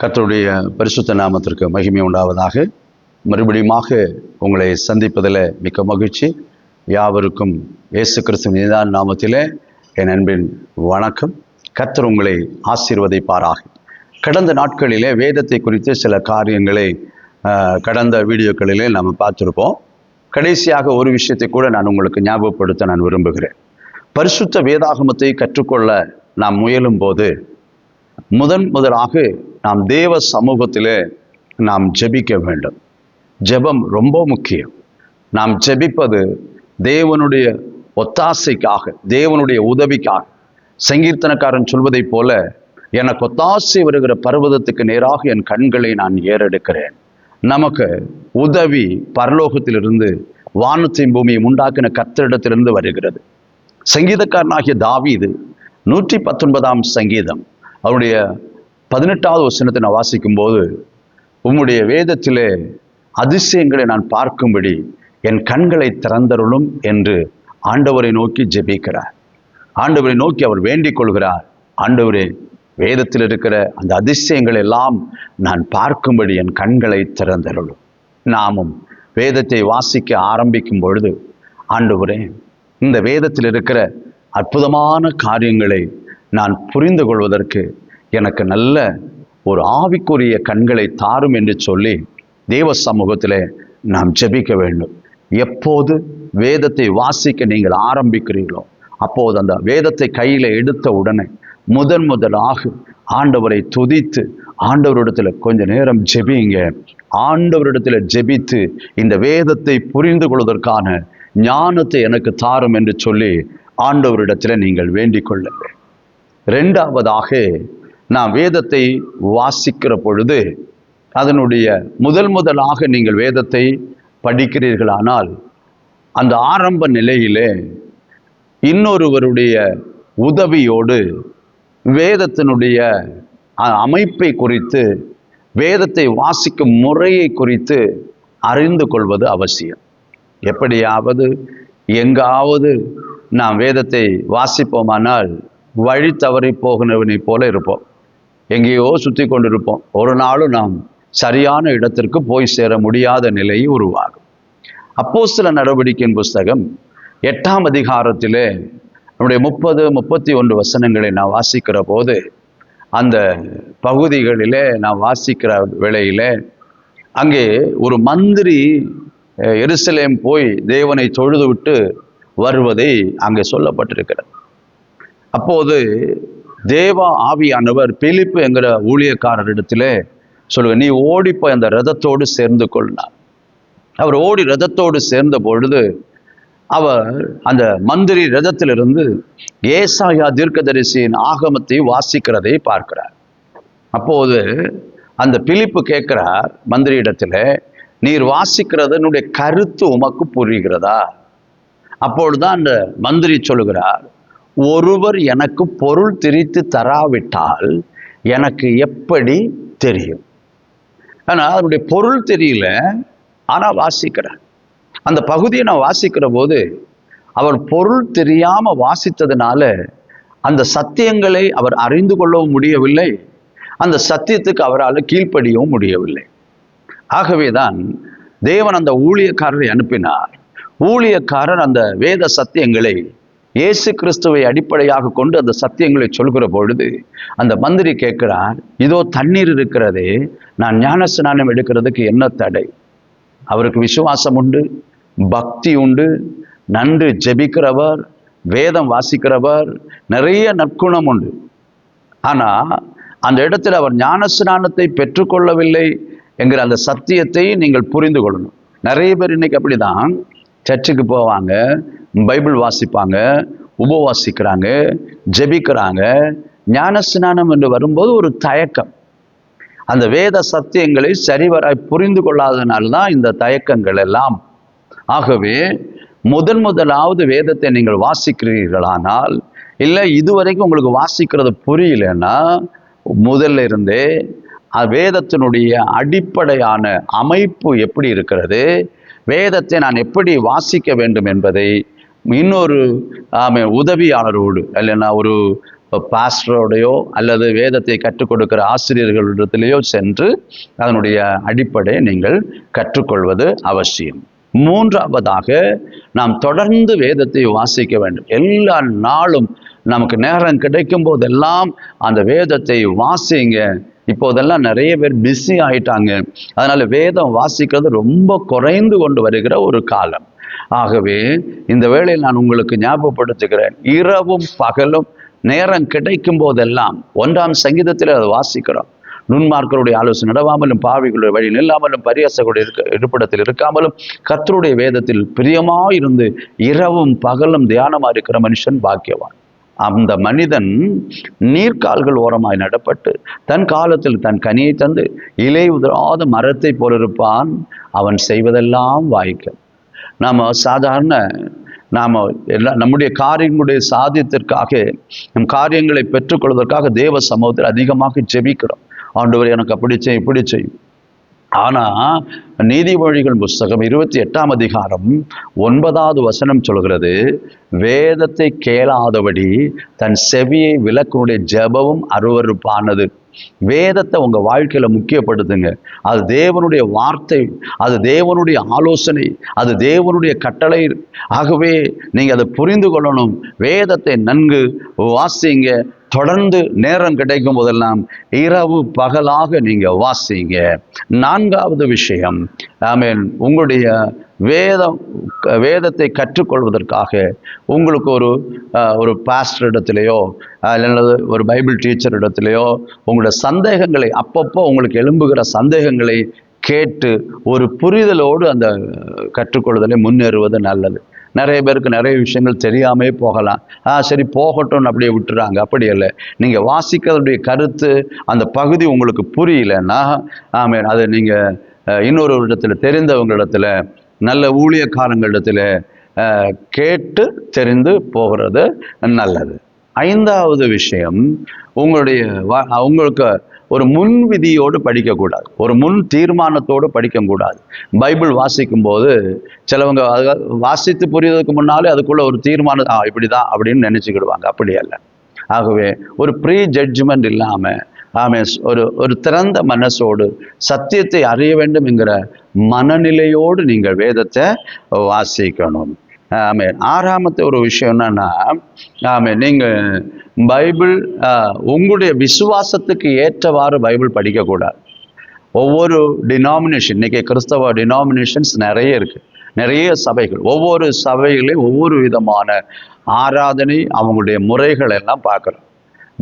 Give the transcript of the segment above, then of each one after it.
கர்த்தருடைய பரிசுத்த நாமத்திற்கு மகிமை உண்டாவதாக. மறுபடியுமாக உங்களை சந்திப்பதில் மிக்க மகிழ்ச்சி. யாவருக்கும் இயேசு கிறிஸ்து நிதான நாமத்திலே என் அன்பின் வணக்கம். கர்த்தர் உங்களை ஆசீர்வதிப்பாராக. கடந்த நாட்களிலே வேதத்தை குறித்து சில காரியங்களை கடந்த வீடியோக்களிலே நாம் பார்த்துருப்போம். கடைசியாக ஒரு விஷயத்தை கூட நான் உங்களுக்கு ஞாபகப்படுத்த நான் விரும்புகிறேன். பரிசுத்த வேதாகமத்தை கற்றுக்கொள்ள நாம் முயலும் போது முதன் முதலாக நாம் தேவ சமூகத்திலே நாம் ஜெபிக்க வேண்டும். ஜெபம் ரொம்ப முக்கியம். நாம் ஜெபிப்பது தேவனுடைய ஒத்தாசைக்காக தேவனுடைய உதவிக்காக. சங்கீர்த்தனக்காரன் சொல்வதைப் போல எனக்கு ஒத்தாசை வருகிற பர்வதத்துக்கு நேராக என் கண்களை நான் ஏறெடுக்கிறேன். நமக்கு உதவி பரலோகத்திலிருந்து வானத்தையும் பூமியை உண்டாக்கின கர்த்தரிடத்திலிருந்து வருகிறது. சங்கீதக்காரனாகிய தாவீது நூற்றி பத்தொன்பதாம் சங்கீதம். அவருடைய பதினெட்டாவது வசனத்தை நான் வாசிக்கும்போது உம்முடைய வேதத்திலே அதிசயங்களை நான் பார்க்கும்படி என் கண்களை திறந்தருளும் என்று ஆண்டவரை நோக்கி ஜெபிக்கிறார். ஆண்டவரை நோக்கி அவர் வேண்டிக் கொள்கிறார். ஆண்டவரே வேதத்தில் இருக்கிற அந்த அதிசயங்கள் எல்லாம் நான் பார்க்கும்படி என் கண்களை திறந்தருளும். நாமும் வேதத்தை வாசிக்க ஆரம்பிக்கும் பொழுது ஆண்டவரே இந்த வேதத்தில் இருக்கிற அற்புதமான காரியங்களை நான் புரிந்து கொள்வதற்கு எனக்கு நல்ல ஒரு ஆவிக்குரிய கண்களை தாரும் என்று சொல்லி தேவ சமூகத்திலே நாம் ஜெபிக்க வேண்டும். எப்போது வேதத்தை வாசிக்க நீங்கள் ஆரம்பிக்கிறீர்களோ அப்போது அந்த வேதத்தை கையில் எடுத்த உடனே முதன் முதலாக ஆண்டவரை துதித்து ஆண்டவரிடத்தில் கொஞ்ச நேரம் ஜெபிங்க. ஆண்டவரிடத்தில் ஜெபித்து இந்த வேதத்தை புரிந்து கொள்வதற்கான ஞானத்தை எனக்கு தாரும் என்று சொல்லி ஆண்டவரிடத்தில் நீங்கள் வேண்டிக் கொள்ளுங்கள் ரெண்டாவதாக நாம் வேதத்தை வாசிக்கிற பொழுது அதனுடைய முதல் முதலாக நீங்கள் வேதத்தை படிக்கிறீர்களானால் அந்த ஆரம்ப நிலையிலே இன்னொருவருடைய உதவியோடு வேதத்தினுடைய அமைப்பை குறித்து வேதத்தை வாசிக்கும் முறையை குறித்து அறிந்து கொள்வது அவசியம். எப்படியாவது எங்காவது நாம் வேதத்தை வாசிப்போமானால் வழி தவறி போகினவனைப் போல இருப்போம். எங்கேயோ சுற்றி கொண்டிருப்போம். ஒரு நாளும் நாம் சரியான இடத்திற்கு போய் சேர முடியாத நிலை உருவாகும். அப்போஸ்தல நடவடிக்கையின் புஸ்தகம் எட்டாம் அதிகாரத்திலே நம்முடைய முப்பது முப்பத்தி ஒன்று வசனங்களை நான் வாசிக்கிற போது அந்த பகுதிகளிலே நான் வாசிக்கிற வேளையிலே அங்கே ஒரு மந்திரி எருசலேம் போய் தேவனை தொழுது விட்டு வருவதை அங்கே சொல்லப்பட்டிருக்கிறது. அப்போது தேவா ஆவியானவர் பிலிப்பு என்கிற ஊழியக்காரரிடத்திலே சொல்லுங்க நீ ஓடிப்போய் அந்த ரதத்தோடு சேர்ந்து கொள்ளார். அவர் ஓடி ரதத்தோடு சேர்ந்த பொழுது அவர் அந்த மந்திரி ரதத்திலிருந்து ஏசாயா தீர்க்கதரிசியின் ஆகமத்தை வாசிக்கிறதை பார்க்கிறார். அப்போது அந்த பிலிப்பு கேட்கிறார் மந்திரியிடத்தில் நீர் வாசிக்கிறதனுடைய கருத்து உமக்கு புரிகிறதா? அப்பொழுதுதான் அந்த மந்திரி சொல்லுகிறார் ஒருவர் எனக்கு பொருள் திரித்து தராவிட்டால் எனக்கு எப்படி தெரியும்? ஆனால் அதனுடைய பொருள் தெரியல ஆனால் வாசிக்கிறேன் அந்த பகுதியை நான் வாசிக்கிற போது அவர் பொருள் தெரியாமல் வாசித்ததுனால அந்த சத்தியங்களை அவர் அறிந்து கொள்ளவும் முடியவில்லை. அந்த சத்தியத்துக்கு அவரால் கீழ்ப்படியவும் முடியவில்லை. ஆகவே தான் தேவன் அந்த ஊழியக்காரரை அனுப்பினார். ஊழியக்காரர் அந்த வேத சத்தியங்களை இயேசு கிறிஸ்துவை அடிப்படையாக கொண்டு அந்த சத்தியங்களை சொல்கிற பொழுது அந்த மந்திரி கேட்கிறார் இதோ தண்ணீர் இருக்கிறதே நான் ஞான ஸ்நானம் எடுக்கிறதுக்கு என்ன தடை? அவருக்கு விசுவாசம் உண்டு பக்தி உண்டு நன்று ஜெபிக்கிறவர் வேதம் வாசிக்கிறவர் நிறைய நற்குணம் உண்டு. ஆனால் அந்த இடத்தில் அவர் ஞானஸ்நானத்தை பெற்றுக்கொள்ளவில்லை என்கிற அந்த சத்தியத்தை நீங்கள் புரிந்து கொள்ளணும். நிறைய பேர் இன்னைக்கு அப்படிதான் சர்ச்சுக்கு போவாங்க பைபிள் வாசிப்பாங்க உபவாசிக்கிறாங்க ஜெபிக்கிறாங்க ஞானஸ்நானம் என்று வரும்போது ஒரு தயக்கம். அந்த வேத சத்தியங்களை சரிவராய் புரிந்து கொள்ளாதனால்தான் இந்த தயக்கங்கள் எல்லாம். ஆகவே முதன் முதலாவது வேதத்தை நீங்கள் வாசிக்கிறீர்களானால் இல்லை இதுவரைக்கும் உங்களுக்கு வாசிக்கிறது புரியலன்னா முதல்ல இருந்தே வேதத்தினுடைய அடிப்படையான அமைப்பு எப்படி இருக்கிறது வேதத்தை நான் எப்படி வாசிக்க வேண்டும் என்பதை இன்னொரு ஆமே, உதவியாளரோடு இல்லைன்னா ஒரு பாஸ்டரோடையோ அல்லது வேதத்தை கற்றுக் கொடுக்கிற ஆசிரியர்களிடத்திலேயோ சென்று அதனுடைய அடிப்படையை நீங்கள் கற்றுக்கொள்வது அவசியம். மூன்றாவதாக நாம் தொடர்ந்து வேதத்தை வாசிக்க வேண்டும். எல்லா நாளும் நமக்கு நேரம் கிடைக்கும் போதெல்லாம் அந்த வேதத்தை வாசிங்க. இப்போதெல்லாம் நிறைய பேர் பிஸி ஆயிட்டாங்க. அதனால வேதம் வாசிக்கிறது ரொம்ப குறைந்து கொண்டு வருகிற ஒரு காலம். ஆகவே இந்த வேளையில் நான் உங்களுக்கு ஞாபகப்படுத்துகிறேன். இரவும் பகலும் நேரம் கிடைக்கும் போதெல்லாம் ஒன்றாம் சங்கீதத்தில் அதை வாசிக்கிறோம். நுண்மார்க்கருடைய ஆலோசனை நடவாமலும் பாவிகளுடைய வழி நில்லாமலும் பரியாசகுடைய இருக்க இருப்பிடத்தில் இருக்காமலும் கத்தருடைய வேதத்தில் பிரியமாயிருந்து இரவும் பகலும் தியானமாக இருக்கிற மனுஷன் பாக்கியவான். அந்த மனிதன் நீர்க்கால்கள் ஓரமாய் நடப்பட்டு தன் காலத்தில் தன் கனியை தந்து இலை உதிராத மரத்தை போலிருப்பான். அவன் செய்வதெல்லாம் வாய்க்கும். நாம் சாதாரண நாம் எல்லா நம்முடைய காரியங்களுடைய சாதியத்திற்காக நம் காரியங்களை பெற்றுக்கொள்வதற்காக தேவ சமூகத்தில் அதிகமாக ஜெபிக்கிறோம். ஆண்டவர் எனக்கு அப்படி செய்யும் இப்படி செய்யும் ஆனால் நீதிமொழிகள் புஸ்தகம் இருபத்தி எட்டாம் அதிகாரம் ஒன்பதாவது வசனம் சொல்கிறது வேதத்தை கேளாதபடி தன் செவியை விளக்கனுடைய ஜெபமும் அருவருப்பானது. வேதத்தை உங்கள் வாழ்க்கையில் முக்கியப்படுத்துங்க. அது தேவனுடைய வார்த்தை அது தேவனுடைய ஆலோசனை அது தேவனுடைய கட்டளை. ஆகவே நீங்கள் அதை புரிந்து கொள்ளணும். வேதத்தை நன்கு வாசிங்க. தொடர்ந்து நேரம் கிடைக்கும் போதெல்லாம் இரவு பகலாக நீங்க வாசிங்க நான்காவது விஷயம் ஆமீன் உங்களுடைய வேதம் வேதத்தை கற்றுக்கொள்வதற்காக உங்களுக்கு ஒரு ஒரு பாஸ்டர் இடத்துலையோ அல்லது ஒரு பைபிள் டீச்சர் இடத்துலையோ உங்களோட சந்தேகங்களை அப்பப்போ உங்களுக்கு எழும்புகிற சந்தேகங்களை கேட்டு ஒரு புரிதலோடு அந்த கற்றுக்கொள்வதில் முன்னேறுவது நல்லது. நிறைய பேருக்கு நிறைய விஷயங்கள் தெரியாமே போகலாம். ஆ சரி போகட்டும்னு அப்படியே விட்டுறாங்க. அப்படி இல்லை. நீங்கள் வாசிக்கிறதுடைய கருத்து அந்த பகுதி உங்களுக்கு புரியலன்னா ஆமே அதை நீங்கள் இன்னொரு இடத்துல தெரிந்தவங்களிடத்தில் நல்ல ஊழியக்காரங்களிடத்தில் கேட்டு தெரிந்து போகிறது நல்லது. ஐந்தாவது விஷயம் உங்களுடைய வா- உங்களுக்கு ஒரு முன் விதியோடு படிக்கக்கூடாது. ஒரு முன் தீர்மானத்தோடு படிக்கக்கூடாது. பைபிள் வாசிக்கும் போது சிலவங்க வாசித்து புரியறதுக்கு முன்னாலே அதுக்குள்ள ஒரு தீர்மானம் ஆ இப்படி தான் அப்படின்னு நினச்சிக்கிடுவாங்க. அப்படி அல்ல. ஆகவே ஒரு ப்ரீ ஜட்ஜ்மெண்ட் இல்லாமல் ஆமே ஒரு ஒரு திறந்த மனசோடு சத்தியத்தை அறிய வேண்டும் என்கிற மனநிலையோடு நீங்கள் வேதத்தை வாசிக்கணும். ஆமே ஆறாமத்து ஒரு விஷயம் என்னன்னா ஆமே நீங்கள் பைபிள் உங்களுடைய விசுவாசத்துக்கு ஏற்றவாறு பைபிள் படிக்கக்கூடாது. ஒவ்வொரு டினாமினேஷன் இன்றைக்கி கிறிஸ்தவ டினாமினேஷன்ஸ் நிறைய இருக்குது நிறைய சபைகள் ஒவ்வொரு சபைகளையும் ஒவ்வொரு விதமான ஆராதனை அவங்களுடைய முறைகள் எல்லாம் பார்க்குறோம்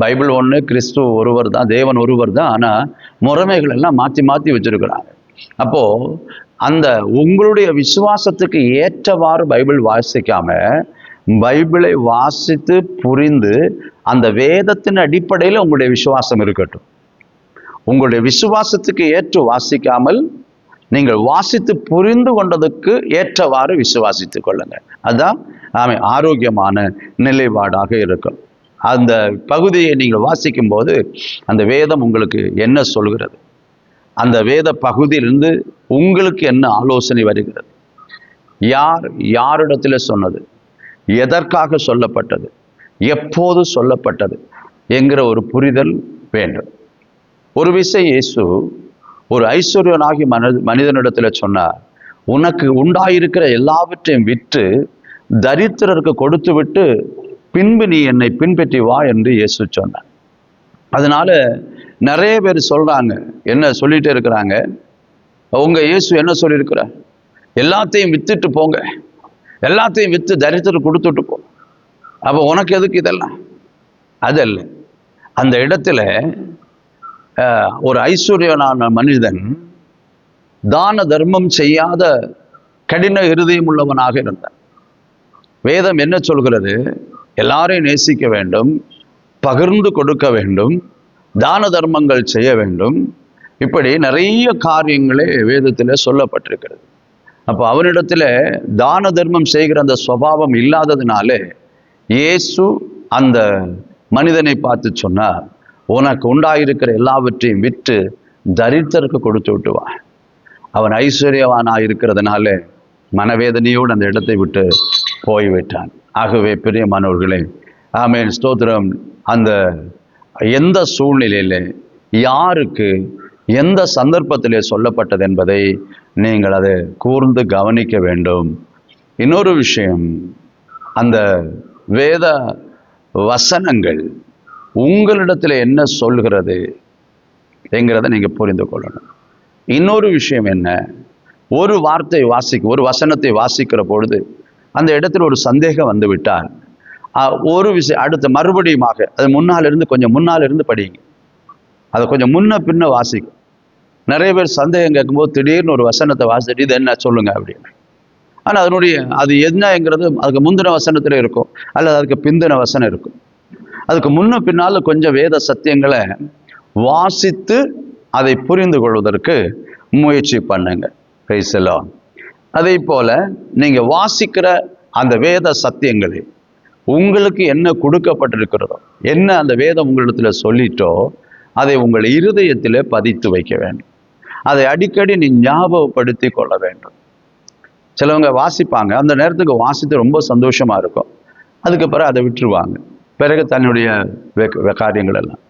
பைபிள் ஒன்று கிறிஸ்து ஒருவர் தான் தேவன் ஒருவர் தான் ஆனால் முறைமைகள் எல்லாம் மாற்றி மாற்றி வச்சிருக்கிறாங்க. அப்போது அந்த உங்களுடைய விசுவாசத்துக்கு ஏற்றவாறு பைபிள் வாசிக்காம பைபிளை வாசித்து புரிந்து அந்த வேதத்தின் அடிப்படையில் உங்களுடைய விசுவாசம் இருக்கட்டும். உங்களுடைய விசுவாசத்துக்கு ஏற்று வாசிக்காமல் நீங்கள் வாசித்து புரிந்து கொண்டதுக்கு ஏற்றவாறு விசுவாசித்து கொள்ளுங்கள். அதுதான் ஆமை ஆரோக்கியமான நிலைப்பாடாக இருக்கும். அந்த பகுதியை நீங்கள் வாசிக்கும் போது அந்த வேதம் உங்களுக்கு என்ன சொல்கிறது? அந்த வேத பகுதியிலிருந்து உங்களுக்கு என்ன ஆலோசனை வருகிறது? யார் யாரிடத்தில் சொன்னது? எதற்காக சொல்லப்பட்டது? எப்போது சொல்லப்பட்டது? என்கிற ஒரு புரிதல் வேண்டும். ஒரு விசை இயேசு ஒரு ஐஸ்வர்யனாகி மன மனிதனிடத்தில் சொன்னார் உனக்கு உண்டாயிருக்கிற எல்லாவற்றையும் விற்று தரித்திரருக்கு கொடுத்து விட்டு பின்பு நீ என்னை பின்பற்றி வா என்று இயேசு சொன்னார். அதனால நிறைய பேர் சொல்கிறாங்க என்ன சொல்லிட்டே இருக்கிறாங்க? உங்கள் இயேசு என்ன சொல்லியிருக்கிறார்? எல்லாத்தையும் வித்துட்டு போங்க. எல்லாத்தையும் வித்து தரித்திரம் கொடுத்துட்டு போ. அப்போ உனக்கு எதுக்கு இதெல்லாம்? அதல்ல அந்த இடத்துல ஒரு ஐஸ்வர்யனான மனிதன் தான தர்மம் செய்யாத கடின இருதயம் உள்ளவனாக இருந்தான். வேதம் என்ன சொல்கிறது? எல்லாரையும் நேசிக்க வேண்டும் பகிர்ந்து கொடுக்க வேண்டும் தான தர்மங்கள் செய்ய வேண்டும். இப்படி நிறைய காரியங்களே வேதத்தில் சொல்லப்பட்டிருக்கிறது. அப்போ அவனிடத்தில் தான தர்மம் செய்கிற அந்த சுவாவம் இல்லாததுனாலே இயேசு அந்த மனிதனை பார்த்து சொன்னார் உனக்கு உண்டாயிருக்கிற எல்லாவற்றையும் விற்று தரித்திரருக்கு கொடுத்து விட்டுவான் அவன் ஐஸ்வர்யவானாக இருக்கிறதுனால மனவேதனையோடு அந்த இடத்தை விட்டு போய்விட்டான். ஆகவே பெரிய மாணவர்களே ஆமேன். ஸ்தோத்திரம். அந்த எந்த சூழ்நிலையில யாருக்கு எந்த சந்தர்ப்பத்திலே சொல்லப்பட்டது என்பதை நீங்கள் அதை கூர்ந்து கவனிக்க வேண்டும். இன்னொரு விஷயம் அந்த வேத வசனங்கள் உங்களிடத்தில் என்ன சொல்கிறது என்கிறத நீங்கள் புரிந்து கொள்ளணும். இன்னொரு விஷயம் என்ன ஒரு வார்த்தை வாசிக்க ஒரு வசனத்தை வாசிக்கிற பொழுது அந்த இடத்தில் ஒரு சந்தேகம் வந்துவிட்டால் ஒரு விஷயம் அடுத்த மறுபடியுமாக அது முன்னால் இருந்து கொஞ்சம் முன்னால் இருந்து படிங்க அதை கொஞ்சம் முன்ன பின்ன வாசிக்கும். நிறைய பேர் சந்தேகம் கேட்கும்போது திடீர்னு ஒரு வசனத்தை வாசிட்டு இது என்ன? சொல்லுங்க அப்படின்னு. ஆனால் அதனுடைய அது என்னங்கிறது அதுக்கு முந்தின வசனத்தில் இருக்கும். அல்லது அதுக்கு பிந்தின வசனம் இருக்கும். அதுக்கு முன்ன பின்னால் கொஞ்சம் வேத சத்தியங்களை வாசித்து அதை புரிந்து கொள்வதற்கு முயற்சி பண்ணுங்க. பேசலாம் அதே போல் நீங்கள் வாசிக்கிற அந்த வேத சத்தியங்களை உங்களுக்கு என்ன கொடுக்கப்பட்டிருக்கிறதோ என்ன அந்த வேதம் உங்களிடத்தில் சொல்லிட்டோ அதை உங்கள் இருதயத்தில் பதித்து வைக்க வேண்டும். அதை அடிக்கடி நீ ஞாபகப்படுத்தி கொள்ள வேண்டும். சிலவங்க வாசிப்பாங்க. அந்த நேரத்துக்கு வாசித்து ரொம்ப சந்தோஷமாக இருக்கும். அதுக்கு பிறகு அதை விட்டுருவாங்க. பிறகு தன்னுடைய காரியங்கள் எல்லாம்.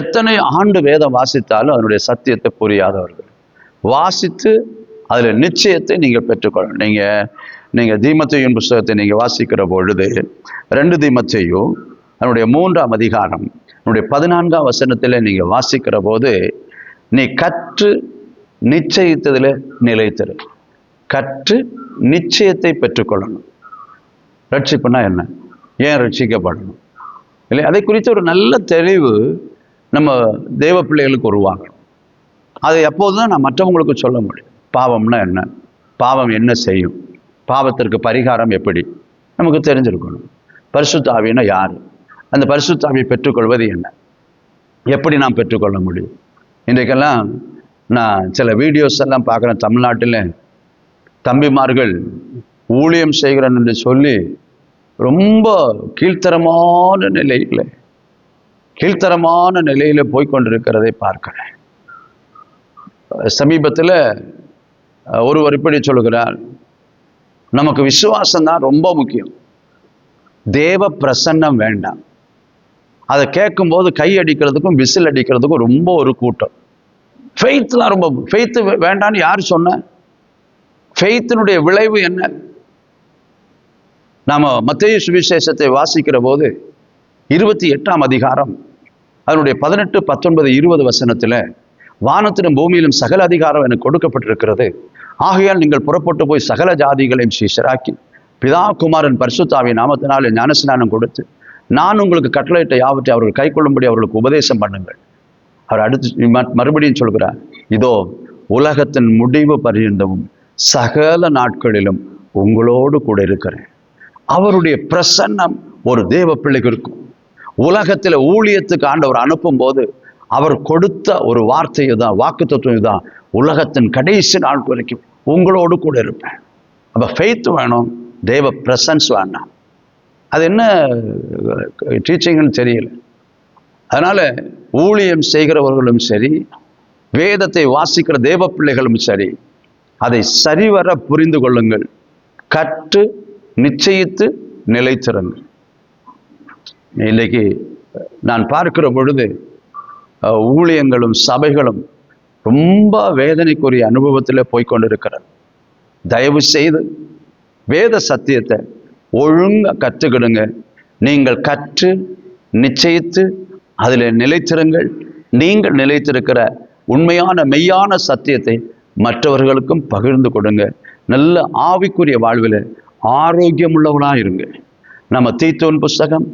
எத்தனை ஆண்டு வேதம் வாசித்தாலும் அதனுடைய சத்தியத்தை புரியாதவர்கள். வாசித்து அதில் நிச்சயத்தை நீங்கள் பெற்றுக்கொள்ளணும். நீங்கள் நீங்கள் தீமத்தையும் புஸ்தகத்தை நீங்கள் வாசிக்கிற பொழுது ரெண்டு தீமத்தையும் அதனுடைய மூன்றாம் அதிகாரம் அதனுடைய பதினான்காம் வசனத்தில் நீங்கள் வாசிக்கிற போது நீ கற்று நிச்சயித்ததில் நிலைத்திரு. கற்று நிச்சயத்தை பெற்றுக்கொள்ளணும். ரட்சிப்புனா என்ன? ஏன் ரட்சிக்கப்படணும்? இல்லை அதை குறித்த ஒரு நல்ல தெளிவு நம்ம தெய்வ பிள்ளைகளுக்கு உருவாகணும் அதை எப்போதும் நான் மற்றவங்களுக்கு சொல்ல முடியும். பாவம்னா என்ன? பாவம் என்ன செய்யும்? பாவத்திற்கு பரிகாரம் எப்படி? நமக்கு தெரிஞ்சிருக்கணும். பரிசுத்தாவின்னா யார்? அந்த பரிசுத்தாவியை பெற்றுக்கொள்வது என்ன? எப்படி நாம் பெற்றுக்கொள்ள முடியும்? இன்றைக்கெல்லாம் நான் சில வீடியோஸ் எல்லாம் பார்க்குறேன் தமிழ்நாட்டில் தம்பிமார்கள் ஊழியம் செய்கிறேன் என்று சொல்லி ரொம்ப கீழ்த்தரமான நிலையில் கீழ்த்தரமான நிலையில் போய்கொண்டிருக்கிறதை பார்க்கிறேன். சமீபத்தில் ஒருவர் இப்படி சொல்லுகிறார் நமக்கு விசுவாசம் தான் ரொம்ப முக்கியம். தேவ பிரசன்னம் வேண்டாம். அதை கேட்கும்போது கை அடிக்கிறதுக்கும் விசில் அடிக்கிறதுக்கும் ரொம்ப ஒரு கூட்டம். ஃபெய்த்லாம் ரொம்ப ஃபெய்த்து வேண்டான்னு யார் சொன்ன? ஃபெய்த்தினுடைய விளைவு என்ன? நாம மத்திய சுவிசேஷத்தை வாசிக்கிற போது இருபத்தி எட்டாம் அதிகாரம் அதனுடைய பதினெட்டு பத்தொன்பது இருபது வசனத்துல வானத்திலும் பூமியிலும் சகல அதிகாரம் எனக்கு கொடுக்கப்பட்டிருக்கிறது. ஆகையால் நீங்கள் புறப்பட்டு போய் சகல ஜாதிகளையும் சீசராக்கி பிதா குமாரன் பரிசுத்தாவின் நாமத்தினாலே ஞானஸ்நானம் கொடுத்து நான் உங்களுக்கு கட்டளையிட்ட யாவற்றை அவர்கள் கைக்கொள்ளும்படி அவர்களுக்கு உபதேசம் பண்ணுங்கள். அவர் அடுத்து மறுபடியும் சொல்கிறார் இதோ உலகத்தின் முடிவு பரியந்தமும் சகல நாட்களிலும் உங்களோடு கூட இருக்கிறேன். அவருடைய பிரசன்னம் ஒரு தேவ பிள்ளைக்கு இருக்கும். உலகத்தில் ஊழியத்துக்கு ஆண்டவர் அனுப்பும் போது அவர் கொடுத்த ஒரு வார்த்தை தான் வாக்கு தத்துவம் தான் உலகத்தின் கடைசி நாள் வரைக்கும். உங்களோடு கூட இருப்பேன். அப்போ ஃபெய்த் வேணும் தேவ ப்ரெசன்ஸ் வேண்டாம். அது என்ன டீச்சிங்னு தெரியல. அதனால் ஊழியம் செய்கிறவர்களும் சரி வேதத்தை வாசிக்கிற தேவ பிள்ளைகளும் சரி அதை சரிவர புரிந்து கொள்ளுங்கள். கற்று நிச்சயித்து நிலைத்திறங்கள் இன்னைக்கு நான் பார்க்கிற பொழுது ஊழியங்களும் சபைகளும் ரொம்ப வேதனைக்குரிய அனுபவத்தில் போய்க்கொண்டிருக்கிறது தயவு செய்து வேத சத்தியத்தை ஒழுங்காக கற்றுக்கிடுங்க நீங்கள் கற்று நிச்சயித்து அதில் நிலைத்திருங்கள். நீங்கள் நிலைத்திருக்கிற உண்மையான மெய்யான சத்தியத்தை மற்றவர்களுக்கும் பகிர்ந்து கொடுங்க. நல்ல ஆவிக்குரிய வாழ்வில் ஆரோக்கியமுள்ளவனாக இருங்க. நம்ம தீத்தோன் புஸ்தகம்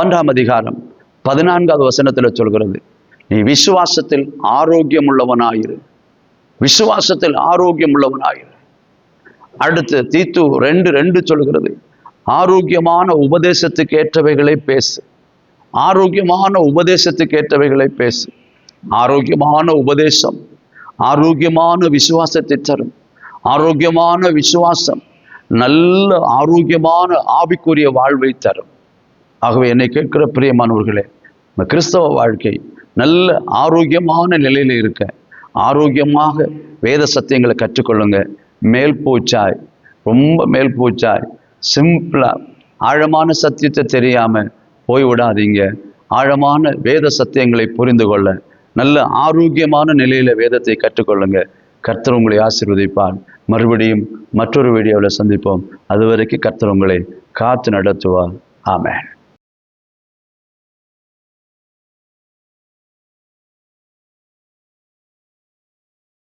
ஒன்றாம் அதிகாரம் பதினான்காவது வசனத்தில் சொல்கிறது நீ விசுவாசத்தில் ஆரோக்கியமுள்ளவனாயிரு. விசுவாசத்தில் ஆரோக்கியமுள்ளவனாயிரு. அடுத்து தீத்து ரெண்டு ரெண்டு சொல்கிறது ஆரோக்கியமான உபதேசத்துக்கு ஏற்றவைகளை பேசு. ஆரோக்கியமான உபதேசத்துக்கு ஏற்றவைகளை பேசு. ஆரோக்கியமான உபதேசம் ஆரோக்கியமான விசுவாசத்தை தரும். ஆரோக்கியமான விசுவாசம் நல்ல ஆரோக்கியமான ஆவிக்குரிய வாழ்வை தரும். ஆகவே என்னை கேட்கிற பிரியமானவர்களே இந்த கிறிஸ்தவ வாழ்க்கை நல்ல ஆரோக்கியமான நிலையில் இருக்க. ஆரோக்கியமாக வேத சத்தியங்களை கற்றுக்கொள்ளுங்க. மேல் பூச்சாய் ரொம்ப மேல் பூச்சாய் சிம்பிளாக ஆழமான சத்தியத்தை தெரியாமல் போய் விடாதீங்க. ஆழமான வேத சத்தியங்களை புரிந்து கொள்ள நல்ல ஆரோக்கியமான நிலையில் வேதத்தை கற்றுக்கொள்ளுங்க. கர்த்தர் உங்களை ஆசீர்வதிப்பார். மறுபடியும் மற்றொரு வீடியோவில் சந்திப்போம். அதுவரைக்கும் கர்த்தர் உங்களை காத்து நடத்துவார். ஆமேன்.